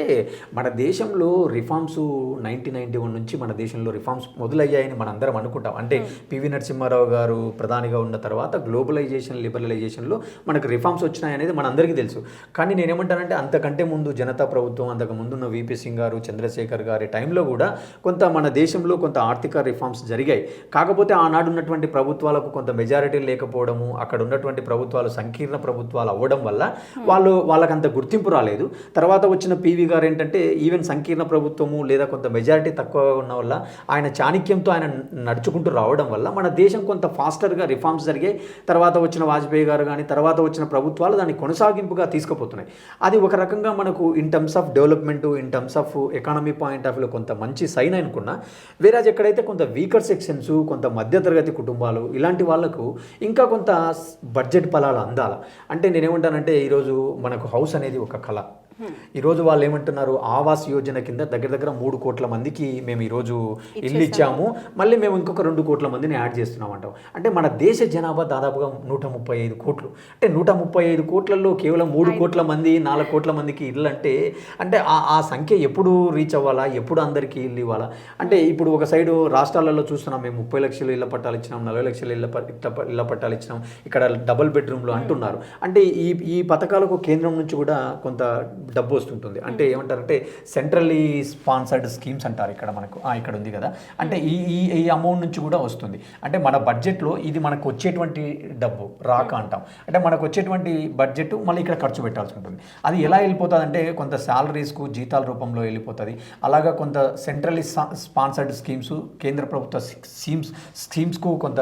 S2: మన దేశంలో రిఫార్మ్స్ నైన్టీన్ నైన్టీ వన్ నుంచి మన దేశంలో రిఫార్మ్స్ మొదలయ్యాయని మనం అందరం అనుకుంటాం. అంటే పివి నరసింహారావు గారు ప్రధానిగా ఉన్న తర్వాత గ్లోబలైజేషన్ లిబరలైజేషన్లో మనకు రిఫార్మ్స్ వచ్చినాయనేది మనందరికీ తెలుసు. కానీ నేనేమంటానంటే అంతకంటే ముందు జనతా ప్రభుత్వం అంతకు ముందున్న విపి సింగ్ గారు చంద్రశేఖర్ గారి టైంలో కూడా కొంత మన దేశంలో కొంత ఆర్థిక రిఫార్మ్స్ జరిగాయి. కాకపోతే ఆనాడు ఉన్నటువంటి ప్రభుత్వాలకు కొంత మెజారిటీ లేకపోవడము అక్కడ ఉన్నటువంటి ప్రభుత్వాలు సంకీర్ణ ప్రభుత్వాలు అవ్వడం వల్ల వాళ్ళు వాళ్ళకి అంత గుర్తింపు రాలేదు. తర్వాత వచ్చిన పీవీ గారు ఏంటంటే ఈవెన్ సంకీర్ణ ప్రభుత్వము లేదా కొంత మెజారిటీ తక్కువ ఉన్న వల్ల ఆయన చాణిక్యంతో ఆయన నడుచుకుంటూ రావడం వల్ల మన దేశం కొంత ఫాస్టర్గా రిఫార్మ్స్ జరిగాయి. తర్వాత వచ్చిన వాజ్పేయి గారు కానీ తర్వాత వచ్చిన ప్రభుత్వాలు దాన్ని కొనసాగింపుగా తీసుకుపోతున్నాయి. అది ఒక రకంగా మనకు in terms of development in terms of economy point of view కొంత మంచి సైన్ అనుకున్నా. వేరే ఎక్కడైతే కొంత వీకర్ సెక్షన్స్ కొంత మధ్యతరగతి కుటుంబాలు ఇలాంటి వాళ్ళకు ఇంకా కొంత బడ్జెట్ ఫలాలు అందాల. అంటే నేనేమంటానంటే ఈరోజు మనకు హౌస్ అనేది ఒక కళ. ఈరోజు వాళ్ళు ఏమంటున్నారు? ఆవాస్ యోజన కింద దగ్గర దగ్గర మూడు కోట్ల మందికి మేము ఈరోజు ఇల్లు ఇచ్చాము. మళ్ళీ మేము ఇంకొక రెండు కోట్ల మందిని యాడ్ చేస్తున్నాం అంటాం అంటే మన దేశ జనాభా దాదాపుగా నూట ముప్పై ఐదు కోట్లు. అంటే నూట ముప్పై ఐదు కోట్లలో కేవలం మూడు కోట్ల మంది నాలుగు కోట్ల మందికి ఇల్లు అంటే అంటే ఆ ఆ సంఖ్య ఎప్పుడు రీచ్ అవ్వాలా? ఎప్పుడు అందరికీ ఇల్లు ఇవ్వాలా? అంటే ఇప్పుడు ఒక సైడు రాష్ట్రాలలో చూస్తున్నాం మేము ముప్పై లక్షలు ఇళ్ళ పట్టాలు ఇచ్చినాం నలభై లక్షలు ఇళ్ళ ఇళ్ళ పట్టాలు ఇచ్చినాం. ఇక్కడ డబుల్ బెడ్రూమ్లు అంటున్నారు. అంటే ఈ ఈ పథకాలకు కేంద్రం నుంచి కూడా కొంత డబ్బు వస్తుంటుంది. అంటే ఏమంటారంటే సెంట్రల్లీ స్పాన్సర్డ్ స్కీమ్స్ అంటారు ఇక్కడ మనకు. ఇక్కడ ఉంది కదా. అంటే ఈ ఈ ఈ అమౌంట్ నుంచి కూడా వస్తుంది. అంటే మన బడ్జెట్లో ఇది మనకు వచ్చేటువంటి డబ్బు రాక అంటాం. అంటే మనకు వచ్చేటువంటి బడ్జెట్ మళ్ళీ ఇక్కడ ఖర్చు పెట్టాల్సి ఉంటుంది. అది ఎలా వెళ్ళిపోతుంది అంటే కొంత శాలరీస్కు జీతాల రూపంలో వెళ్ళిపోతుంది. అలాగా కొంత సెంట్రల్లీ స్పాన్సర్డ్ స్కీమ్స్ కేంద్ర ప్రభుత్వ స్కీమ్స్ స్కీమ్స్కు కొంత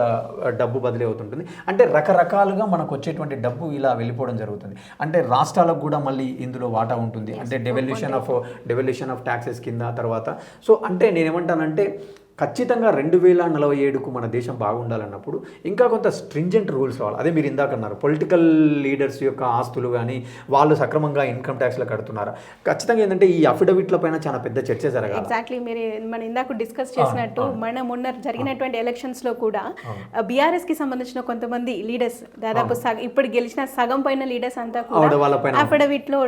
S2: డబ్బు బదిలీ అవుతుంటుంది. అంటే రకరకాలుగా మనకు వచ్చేటువంటి డబ్బు ఇలా వెళ్ళిపోవడం జరుగుతుంది. అంటే రాష్ట్రాలకు కూడా మళ్ళీ ఇందులో వాటా ఉంటుంది. అంటే devolution of devolution of taxes కింద తర్వాత. సో అంటే నేనేమంటానంటే ఖచ్చితంగా రెండు వేల నలభై ఏడుకు మన దేశం బాగుండాలన్నప్పుడు ఇంకా కొంత స్ట్రింజెంట్ రూల్స్ రావాలి. అదే మీరు ఇందాక అన్నారు పొలిటికల్ లీడర్స్ యొక్క ఆస్తులు కానీ వాళ్ళు సక్రమంగా ఇన్కమ్ ట్యాక్స్లో కడుతున్నారా? ఖచ్చితంగా ఏంటంటే ఈ అఫిడవిట్ల పైన చాలా పెద్ద చర్చ జరగాలి.
S1: ఎగ్జాక్ట్లీ మీరు మన ఇందాక డిస్కస్ చేసినట్టు మన మొన్న జరిగినటువంటి ఎలక్షన్స్లో కూడా బీఆర్ఎస్కి సంబంధించిన కొంతమంది లీడర్స్ దాదాపు సగ- ఇప్పుడు గెలిచిన సగం పైన లీడర్స్ అంతా
S2: అఫిడవిట్లో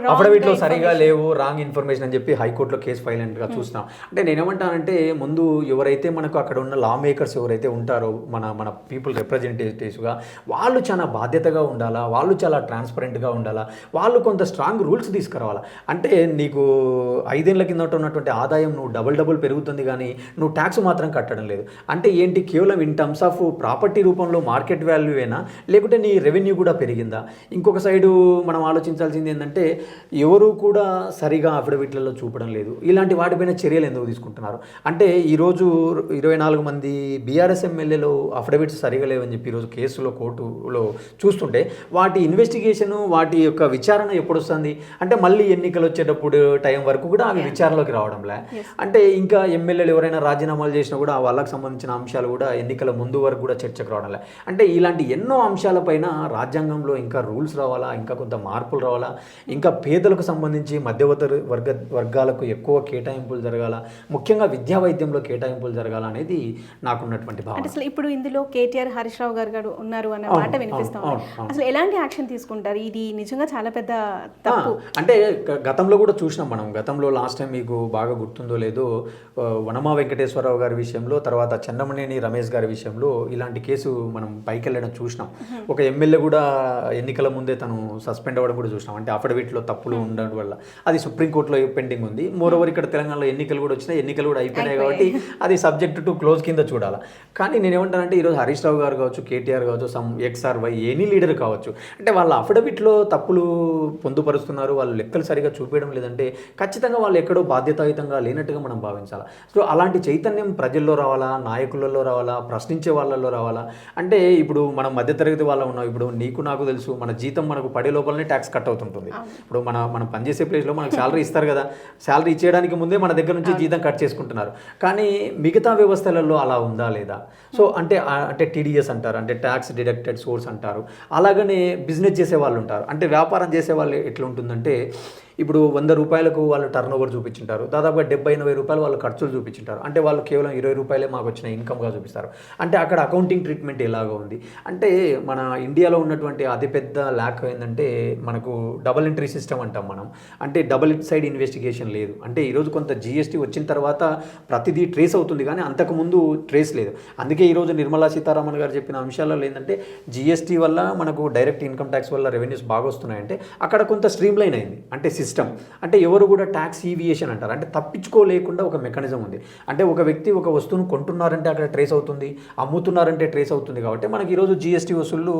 S1: గా
S2: సరిగా లేవు రాంగ్ ఇన్ఫర్మేషన్ అని చెప్పి హైకోర్టులో కేసు ఫైల్గా చూస్తున్నాం అంటే నేనేమంటానంటే ముందు ఎవరైతే మనకు అక్కడ ఉన్న లా మేకర్స్ ఎవరైతే ఉంటారో మన మన పీపుల్ రిప్రజెంటేటివ్స్గా వాళ్ళు చాలా బాధ్యతగా ఉండాలా? వాళ్ళు చాలా ట్రాన్స్పరెంట్గా ఉండాలా? వాళ్ళు కొంత స్ట్రాంగ్ రూల్స్ తీసుకురావాలా? అంటే నీకు ఐదేళ్ళ కిందట ఉన్నటువంటి ఆదాయం నువ్వు డబుల్ డబుల్ పెరుగుతుంది కానీ నువ్వు ట్యాక్స్ మాత్రం కట్టడం లేదు. అంటే ఏంటి? కేవలం ఇన్ టర్మ్స్ ఆఫ్ ప్రాపర్టీ రూపంలో మార్కెట్ వాల్యూవేనా లేకుంటే నీ రెవెన్యూ కూడా పెరిగిందా? ఇంకొక సైడు మనం ఆలోచించాల్సింది ఏంటంటే ఎవరు కూడా సరిగా అఫిడవిట్లలో చూపడం లేదు. ఇలాంటి వాటిపైన చర్యలు ఎందుకు తీసుకుంటున్నారు? అంటే ఈరోజు ఇరవై నాలుగు మంది బీఆర్ఎస్ ఎమ్మెల్యేలు అఫిడవిట్స్ సరిగా లేవని చెప్పి ఈరోజు కేసులో కోర్టులో చూస్తుంటే వాటి ఇన్వెస్టిగేషన్ వాటి యొక్క విచారణ ఎప్పుడు వస్తుంది అంటే మళ్ళీ ఎన్నికలు వచ్చేటప్పుడు టైం వరకు కూడా అవి విచారణలోకి రావడంలే? అంటే ఇంకా ఎమ్మెల్యేలు ఎవరైనా రాజీనామాలు చేసినా కూడా వాళ్ళకి సంబంధించిన అంశాలు కూడా ఎన్నికల ముందు వరకు కూడా చర్చకు రావడంలే? అంటే ఇలాంటి ఎన్నో అంశాలపైన రాజ్యాంగంలో ఇంకా రూల్స్ రావాలా? ఇంకా కొంత మార్పులు రావాలా? ఇంకా పేదలకు సంబంధించి మధ్యవర్తి వర్గ వర్గాలకు ఎక్కువ కేటాయింపులు జరగాల? ముఖ్యంగా విద్యా వైద్యంలో కేటాయింపులు జరగాల అనేది నాకున్నటువంటి భావన.
S1: అంటే అసలు ఇప్పుడు ఇందులో కేటీఆర్ హరీష్ రావు గారు గారు ఉన్నారు అన్న మాట వినిపిస్తాం. అసలు ఎలాంటి యాక్షన్ తీసుకుంటారు? ఇది నిజంగా చాలా పెద్ద తప్పు.
S2: అంటే గతంలో కూడా చూసినాం మనం. గతంలో లాస్ట్ టైం మీకు బాగా గుర్తుందో లేదో వనమా వెంకటేశ్వరరావు గారి విషయంలో తర్వాత చంద్రమనేని రమేష్ గారి విషయంలో ఇలాంటి కేసు మనం పైకి వెళ్ళడం చూసినాం ఒక ఎమ్మెల్యే కూడా ఎన్నికల ముందే తను సస్పెండ్ అవ్వడం కూడా చూసినాం. అంటే అఫిడవిట్లో తప్పులు ఉండడం వల్ల. అది సుప్రీంకోర్టులో పెండింగ్ ఉంది. మోర్ ఓవర్ ఇక్కడ తెలంగాణలో ఎన్నికలు కూడా వచ్చినాయి. ఎన్నికలు కూడా అయిపోయినాయి కాబట్టి అది సబ్జెక్ట్ టు క్లోజ్ కింద చూడాలి. కానీ నేను ఏమంటానంటే ఈరోజు హరీష్ రావు గారు కావచ్చు కేటీఆర్ కావచ్చు some X or Y any leader కావచ్చు. అంటే వాళ్ళ అఫిడవిట్లో తప్పులు పొందుపరుస్తున్నారు వాళ్ళు లెక్కలు సరిగా చూపించడం లేదంటే ఖచ్చితంగా వాళ్ళు ఎక్కడో బాధ్యతాయుతంగా లేనట్టుగా మనం భావించాలి. సో అలాంటి చైతన్యం ప్రజల్లో రావాలా నాయకులలో రావాలా ప్రశ్నించే వాళ్ళల్లో రావాలా? అంటే ఇప్పుడు మనం మధ్యతరగతి వాళ్ళ ఉన్నాం ఇప్పుడు నీకు నాకు తెలుసు మన జీతం మనకు పడే లోపలనే ట్యాక్స్ కట్ అవుతుంటుంది. ఇప్పుడు మన మనం పనిచేసే ప్లేస్లో మనకు శాలరీ ఇస్తారు కదా. శాలరీ ఇచ్చేయడానికి ముందే మన దగ్గర నుంచి జీతం కట్ చేసుకుంటున్నారు. కానీ మిగతా వ్యవస్థలలో అలా ఉందా లేదా? సో అంటే అంటే టీడీఎస్ అంటారు అంటే ట్యాక్స్ డిడక్టెడ్ సోర్స్ అంటారు. అలాగనే బిజినెస్ చేసే వాళ్ళు ఉంటారు. అంటే వ్యాపారం చేసే వాళ్ళు ఎట్లా ఉంటుందంటే ఇప్పుడు వంద రూపాయలకు వాళ్ళు టర్న్ ఓవర్ చూపించుంటారు. దాదాపుగా డెబ్బై ఎనభై రూపాయలు వాళ్ళు ఖర్చులు చూపించుంటారు. అంటే వాళ్ళు కేవలం ఇరవై రూపాయలే మాకు వచ్చిన ఇన్కమ్గా చూపిస్తారు. అంటే అక్కడ అకౌంటింగ్ ట్రీట్మెంట్ ఎలాగ ఉంది. అంటే మన ఇండియాలో ఉన్నటువంటి అతిపెద్ద ల్యాక్ ఏంటంటే మనకు డబల్ ఎంట్రీ సిస్టమ్ అంటాం మనం. అంటే డబల్ సైడ్ ఇన్వెస్టిగేషన్ లేదు. అంటే ఈరోజు కొంత జిఎస్టీ వచ్చిన తర్వాత ప్రతిదీ ట్రేస్ అవుతుంది కానీ అంతకుముందు ట్రేస్ లేదు. అందుకే ఈరోజు నిర్మలా సీతారామన్ గారు చెప్పిన అంశాలలో ఏంటంటే జిఎస్టీ వల్ల మనకు డైరెక్ట్ ఇన్కమ్ ట్యాక్స్ వల్ల రెవెన్యూస్ బాగా వస్తున్నాయంటే అక్కడ కొంత స్ట్రీమ్ లైన్ అయింది. అంటే సిస్టమ్ అంటే ఎవరు కూడా ట్యాక్స్ ఈవియేషన్ అంటారు. అంటే తప్పించుకోలేకుండా ఒక మెకానిజం ఉంది. అంటే ఒక వ్యక్తి ఒక వస్తువును కొంటున్నారంటే అక్కడ ట్రేస్ అవుతుంది. అమ్ముతున్నారంటే ట్రేస్ అవుతుంది కాబట్టి మనకి ఈరోజు జిఎస్టీ వసూళ్ళు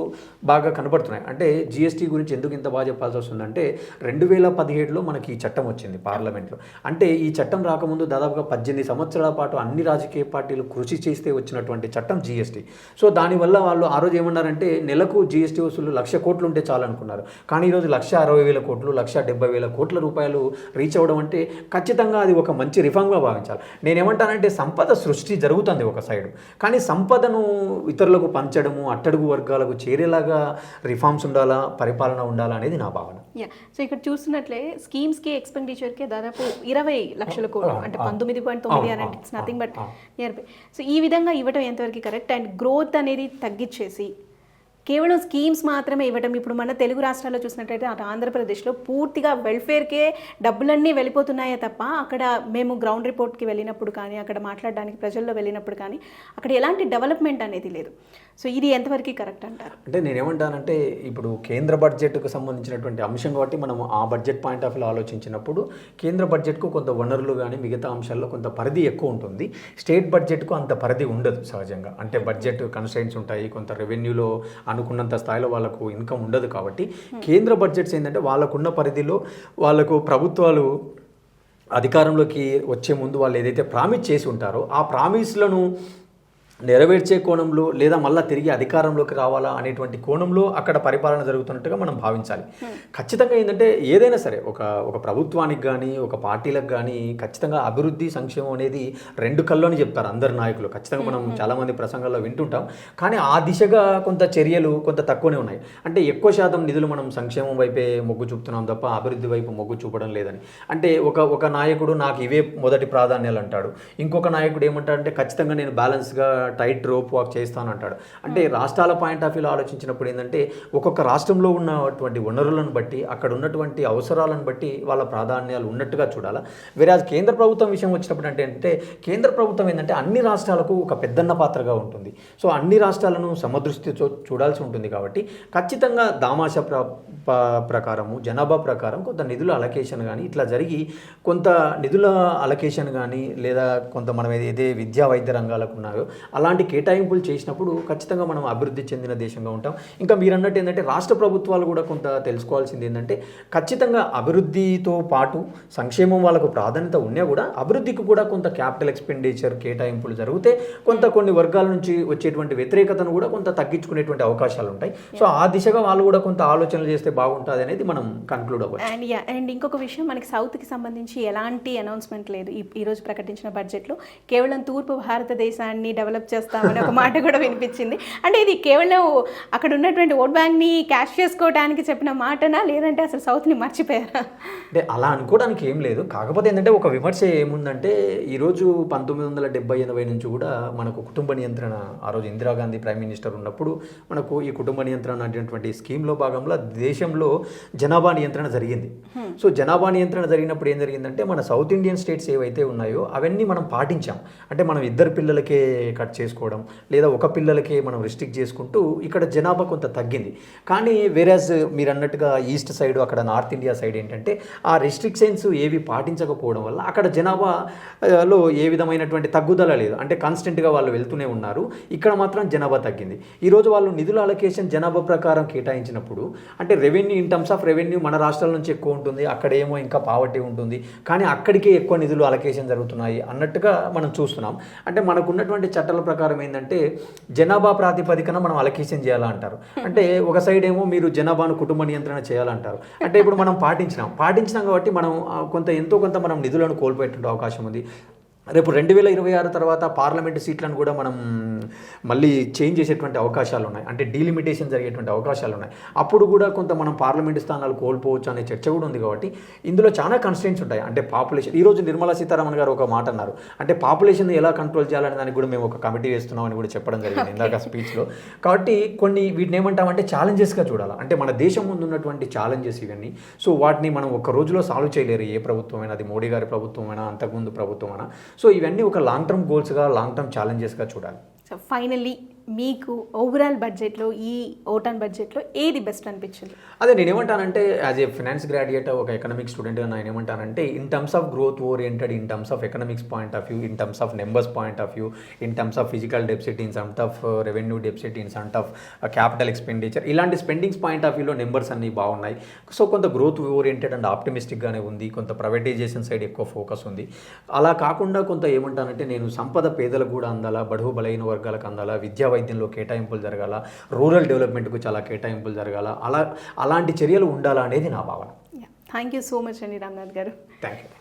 S2: బాగా కనబడుతున్నాయి. అంటే జిఎస్టీ గురించి ఎందుకు ఇంత బాగా చెప్పాల్సి వస్తుందంటే రెండు వేల పదిహేడులో మనకి ఈ చట్టం వచ్చింది పార్లమెంట్లో. అంటే ఈ చట్టం రాకముందు దాదాపుగా పద్దెనిమిది సంవత్సరాల పాటు అన్ని రాజకీయ పార్టీలు కృషి చేస్తే వచ్చినటువంటి చట్టం జిఎస్టీ సో దానివల్ల వాళ్ళు ఆ రోజు ఏమన్నారంటే నెలకు జిఎస్టీ వసూలు లక్ష కోట్లు ఉంటే చాలు అనుకున్నారు కానీ ఈరోజు లక్ష అరవై వేల కోట్లు లక్ష డెబ్బై వేల కోట్ల రూపాయలు రీచ్ అవ్వడం అంటే ఖచ్చితంగా అది ఒక మంచి రిఫార్మ్గా భావించాలి. నేనేమంటానంటే సంపద సృష్టి జరుగుతుంది ఒక సైడ్ కానీ సంపదను ఇతరులకు పంచడము అట్టడుగు వర్గాలకు చేరేలాగా రిఫార్మ్స్ ఉండాలా పరిపాలన ఉండాలా అనేది నా భావన.
S1: యా సో ఇక్కడ చూసినట్లే స్కీమ్స్కి ఎక్స్పెండిచర్కి దాదాపు ఇరవై లక్షల కోట్లు. అంటే. పంతొమ్మిది పాయింట్ తొమ్మిది అని ఇట్స్ నథింగ్ బట్
S2: అవును.
S1: నియర్ బై సో ఈ విధంగా ఇవ్వటం ఎంతవరకు కరెక్ట్ అండ్ గ్రోత్ అనేది తగ్గించేసి కేవలం స్కీమ్స్ మాత్రమే ఇవ్వటం. ఇప్పుడు మన తెలుగు రాష్ట్రాల్లో చూసినట్టయితే అటు ఆంధ్రప్రదేశ్లో పూర్తిగా వెల్ఫేర్కే డబ్బులన్నీ వెళ్ళిపోతున్నాయే తప్ప అక్కడ మేము గ్రౌండ్ రిపోర్ట్కి వెళ్ళినప్పుడు కానీ అక్కడ మాట్లాడడానికి ప్రజల్లో వెళ్ళినప్పుడు కానీ అక్కడ ఎలాంటి డెవలప్మెంట్ అనేది లేదు. సో ఇది ఎంతవరకు కరెక్ట్ అంటారు?
S2: అంటే నేనేమంటానంటే ఇప్పుడు కేంద్ర బడ్జెట్కు సంబంధించినటువంటి అంశం కాబట్టి మనం ఆ బడ్జెట్ పాయింట్ ఆఫ్ వ్యూ ఆలోచించినప్పుడు కేంద్ర బడ్జెట్కు కొంత వనరులు కానీ మిగతా అంశాల్లో కొంత పరిధి ఎక్కువ ఉంటుంది. స్టేట్ బడ్జెట్కు అంత పరిధి ఉండదు సహజంగా. అంటే బడ్జెట్ కన్స్ట్రైన్స్ ఉంటాయి కొంత రెవెన్యూలో అనుకున్నంత స్థాయిలో వాళ్ళకు ఇన్కమ్ ఉండదు కాబట్టి కేంద్ర బడ్జెట్స్ ఏంటంటే వాళ్ళకున్న పరిధిలో వాళ్ళకు ప్రభుత్వాలు అధికారంలోకి వచ్చే ముందు వాళ్ళు ఏదైతే ప్రామిస్ చేసి ఉంటారో ఆ ప్రామిస్లను నెరవేర్చే కోణంలో లేదా మళ్ళీ తిరిగి అధికారంలోకి రావాలా అనేటువంటి కోణంలో అక్కడ పరిపాలన జరుగుతున్నట్టుగా మనం భావించాలి. ఖచ్చితంగా ఏంటంటే ఏదైనా సరే ఒక ఒక ప్రభుత్వానికి కానీ ఒక పార్టీలకు కానీ ఖచ్చితంగా అభివృద్ధి సంక్షేమం అనేది రెండు కళ్ళు అని చెప్తారు అందరు నాయకులు. ఖచ్చితంగా మనం చాలామంది ప్రసంగాల్లో వింటుంటాం. కానీ ఆ దిశగా కొంత చర్యలు కొంత తక్కువనే ఉన్నాయి. అంటే ఎక్కువ శాతం నిధులు మనం సంక్షేమం వైపే మొగ్గు చూపుతున్నాం తప్ప అభివృద్ధి వైపు మొగ్గు చూపడం లేదని. అంటే ఒక ఒక నాయకుడు నాకు ఇవే మొదటి ప్రాధాన్యాలు అంటాడు. ఇంకొక నాయకుడు ఏమంటాడంటే ఖచ్చితంగా నేను బ్యాలెన్స్గా టైట్ రోప్ వాక్ చేస్తాను అంటాడు అంటే రాష్ట్రాల పాయింట్ ఆఫ్ వ్యూలో ఆలోచించినప్పుడు ఏంటంటే ఒక్కొక్క రాష్ట్రంలో ఉన్నటువంటి వనరులను బట్టి అక్కడ ఉన్నటువంటి అవసరాలను బట్టి వాళ్ళ ప్రాధాన్యాలు ఉన్నట్టుగా చూడాలా? వేరే కేంద్ర ప్రభుత్వం విషయం వచ్చినప్పుడు అంటే ఏంటంటే కేంద్ర ప్రభుత్వం ఏంటంటే అన్ని రాష్ట్రాలకు ఒక పెద్దన్న పాత్రగా ఉంటుంది. సో అన్ని రాష్ట్రాలను సమదృష్టితో చూడాల్సి ఉంటుంది కాబట్టి ఖచ్చితంగా దామాష ప్ర ప్రకారము జనాభా ప్రకారం కొంత నిధుల అలకేషన్ కానీ ఇట్లా జరిగి కొంత నిధుల అలకేషన్ కానీ లేదా కొంత మనం ఏదైతే విద్యా వైద్య రంగాలకు ఉన్నాయో అలాంటి కేటాయింపులు చేసినప్పుడు ఖచ్చితంగా మనం అభివృద్ధి చెందిన దేశంగా ఉంటాం. ఇంకా మీరు అన్నట్టు ఏంటంటే రాష్ట్ర ప్రభుత్వాలు కూడా కొంత తెలుసుకోవాల్సింది ఏంటంటే ఖచ్చితంగా అభివృద్ధితో పాటు సంక్షేమం వాళ్ళకు ప్రాధాన్యత ఉన్నా కూడా అభివృద్ధికి కూడా కొంత క్యాపిటల్ ఎక్స్పెండిచర్ కేటాయింపులు జరిగితే కొంత కొన్ని వర్గాల నుంచి వచ్చేటువంటి వ్యతిరేకతను కూడా కొంత తగ్గించుకునేటువంటి అవకాశాలు ఉంటాయి. సో ఆ దిశగా వాళ్ళు కూడా కొంత ఆలోచనలు చేస్తే బాగుంటుంది అనేది మనం కన్క్లూడ్ అవ్వచ్చు.
S1: అండ్ అండ్ ఇంకొక విషయం మనకి సౌత్కి సంబంధించి ఎలాంటి అనౌన్స్మెంట్ లేదు. ఈ ఈరోజు ప్రకటించిన బడ్జెట్లో కేవలం తూర్పు భారతదేశాన్ని డెవలప్ చేస్తామని ఒక మాట కూడా వినిపించింది. అంటే ఇది కేవలం అక్కడ ఉన్నటువంటి ఓట్ బ్యాంక్ని క్యాష్ చేసుకోవడానికి చెప్పిన మాటనా? లేదంటే అసలు సౌత్ని మర్చిపోయారా?
S2: అంటే అలా అనుకోవడానికి ఏం లేదు. కాకపోతే ఏంటంటే ఒక విమర్శ ఏముందంటే ఈరోజు పంతొమ్మిది వందల డెబ్బై ఎనభై నుంచి కూడా మనకు కుటుంబ నియంత్రణ ఆ రోజు ఇందిరాగాంధీ ప్రైమ్ మినిస్టర్ ఉన్నప్పుడు మనకు ఈ కుటుంబ నియంత్రణ అనేటువంటి స్కీమ్లో భాగంలో దేశంలో జనాభా నియంత్రణ జరిగింది. సో జనాభా నియంత్రణ జరిగినప్పుడు ఏం జరిగిందంటే మన సౌత్ ఇండియన్ స్టేట్స్ ఏవైతే ఉన్నాయో అవన్నీ మనం పాటించాం. అంటే మనం ఇద్దరు పిల్లలకే కట్ చేసుకోవడం లేదా ఒక పిల్లలకే మనం రిస్ట్రిక్ట్ చేసుకుంటూ ఇక్కడ జనాభా కొంత తగ్గింది. కానీ వేరేజ్ మీరు అన్నట్టుగా ఈస్ట్ సైడ్ అక్కడ నార్త్ ఇండియా సైడ్ ఏంటంటే ఆ రిస్ట్రిక్షన్స్ ఏవి పాటించకపోవడం వల్ల అక్కడ జనాభా లో ఏ విధమైనటువంటి తగ్గుదల లేదు. అంటే కాన్స్టెంట్గా వాళ్ళు వెళ్తూనే ఉన్నారు. ఇక్కడ మాత్రం జనాభా తగ్గింది. ఈరోజు వాళ్ళు నిధుల అలొకేషన్ జనాభా ప్రకారం కేటాయించినప్పుడు అంటే revenue in terms of revenue మన రాష్ట్రాల నుంచి ఎక్కువ ఉంటుంది అక్కడేమో ఇంకా పావర్టీ ఉంటుంది కానీ అక్కడికే ఎక్కువ నిధులు అలొకేషన్ జరుగుతున్నాయి అన్నట్టుగా మనం చూస్తున్నాం. అంటే మనకున్నటువంటి చట్టాల ప్రకారం ఏంటంటే జనాభా ప్రాతిపదికన మనం అలకేషన్ చేయాలా అంటారు అంటే ఒక సైడ్ ఏమో మీరు జనాభాను కుటుంబ నియంత్రణ చేయాలంటారు. అంటే ఇప్పుడు మనం పాటించినాం. పాటించినాం కాబట్టి మనం కొంత ఎంతో కొంత మనం నిధులను కోల్పోయేటువంటి అవకాశం ఉంది. రేపు రెండు వేల ఇరవై ఆరు తర్వాత పార్లమెంటు సీట్లను కూడా మనం మళ్ళీ చేంజ్ చేసేటువంటి అవకాశాలు ఉన్నాయి. అంటే డీలిమిటేషన్ జరిగేటువంటి అవకాశాలు ఉన్నాయి. అప్పుడు కూడా కొంత మనం పార్లమెంటు స్థానాలు కోల్పోవచ్చు అనే చర్చ కూడా ఉంది కాబట్టి ఇందులో చాలా కన్స్టెంట్స్ ఉంటాయి. అంటే పాపులేషన్ ఈరోజు నిర్మలా సీతారామన్ గారు ఒక మాట అన్నారు. అంటే పాపులేషన్ ఎలా కంట్రోల్ చేయాలనే దానికి కూడా మేము ఒక కమిటీ వేస్తున్నాం అని కూడా చెప్పడం జరిగింది ఇందాక స్పీచ్లో కాబట్టి కొన్ని వీటిని ఏమంటామంటే ఛాలెంజెస్గా చూడాలి. అంటే మన దేశం ముందు ఉన్నటువంటి ఛాలెంజెస్ ఇవన్నీ. సో వాటిని మనం ఒక రోజులో సాల్వ్ చేయలేరు ఏ ప్రభుత్వమైనా అది మోడీ గారి ప్రభుత్వమైనా అంతకుముందు ప్రభుత్వమైనా. సో ఇవన్నీ ఒక లాంగ్ టర్మ్ గోల్స్గా లాంగ్ టర్మ్ ఛాలెంజెస్గా చూడాలి.
S1: సో ఫైనల్లీ మీకు ఓవరాల్ బడ్జెట్లో ఈ ఓటాన్ బడ్జెట్లో ఏది బెస్ట్ అనిపించింది?
S2: అదే నేను ఏమంటానంటే యాజ్ ఏ ఫినాన్స్ గ్రాడ్యుయేట్ ఒక ఎకనామిక్స్ స్టూడెంట్గా నేను ఏమంటానంటే in terms of growth oriented in terms of economics point of view in terms of numbers point of view in terms of fiscal deficit in సంట్ of revenue deficit in సంట్ of capital expenditure ఇలాంటి spendings point of వ్యూలో numbers అన్నీ బాగున్నాయి. So కొంత growth oriented and ఆప్టిమిస్టిక్గానే ఉంది కొంత privatisation side ఎక్కువ focus ఉంది. అలా కాకుండా కొంత ఏమంటానంటే నేను సంపద పేదలకు కూడా అందాలా బడుగు బలైన వర్గాలకు అందాలా విద్యా వైద్యంలో కేటాయింపులు జరగాల రూరల్ డెవలప్మెంట్కు చాలా కేటాయింపులు జరగాల అలా అలాంటి చర్యలు ఉండాలా అనేది నా భావన.
S1: థ్యాంక్ యూ సో మచ్ అండి రామ్నాథ్ గారు.
S2: Thank you